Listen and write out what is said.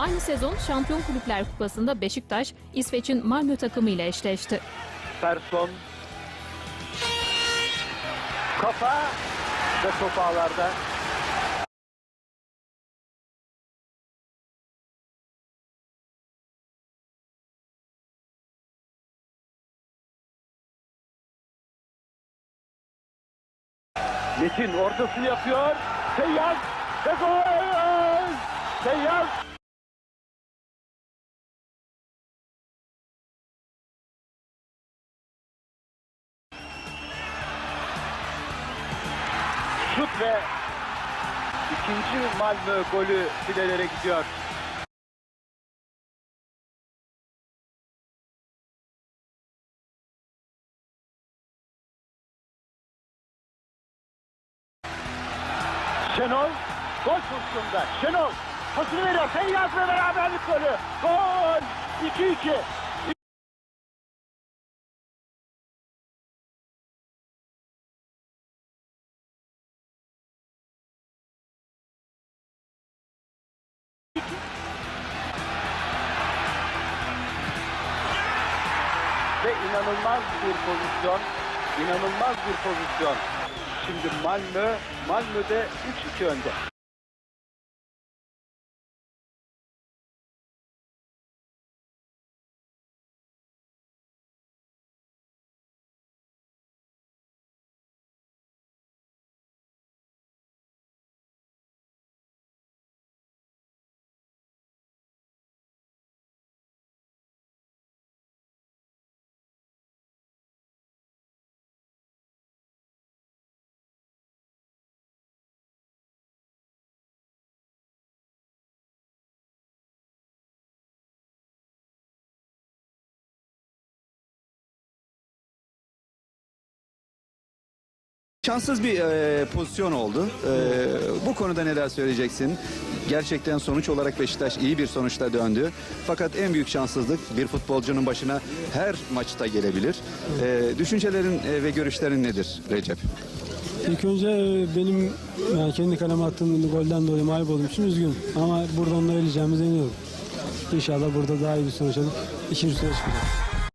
Aynı sezon Şampiyon Kulüpler Kupası'nda Beşiktaş, İsveç'in Malmö takımı ile eşleşti. Persson. Kafa ve top ağlarda. Metin ortasını yapıyor. Seyyaz ve gol! Şut ve ikinci Malmö golü filelere gidiyor. Şenol gol pozisyonunda. Şenol pasını veriyor. Feyyaz ve beraberlik golü. Gol! 2-2. Ve inanılmaz bir pozisyon. inanılmaz bir pozisyon. Şimdi Malmö, Malmö'de 3-2 önde. Şanssız bir e, pozisyon oldu. E, bu konuda neler söyleyeceksin? Gerçekten sonuç olarak Beşiktaş iyi bir sonuçta döndü. Fakat en büyük şanssızlık bir futbolcunun başına her maçta gelebilir. E, düşüncelerin e, ve görüşlerin nedir Recep? İlk önce benim yani kendi kaleme attığım golden dolayı mağlup olduğum için üzgünüm. Ama buradan da öleceğimize inanıyorum. İnşallah burada daha iyi bir sonuç alıp ikinci tura çıkacağız.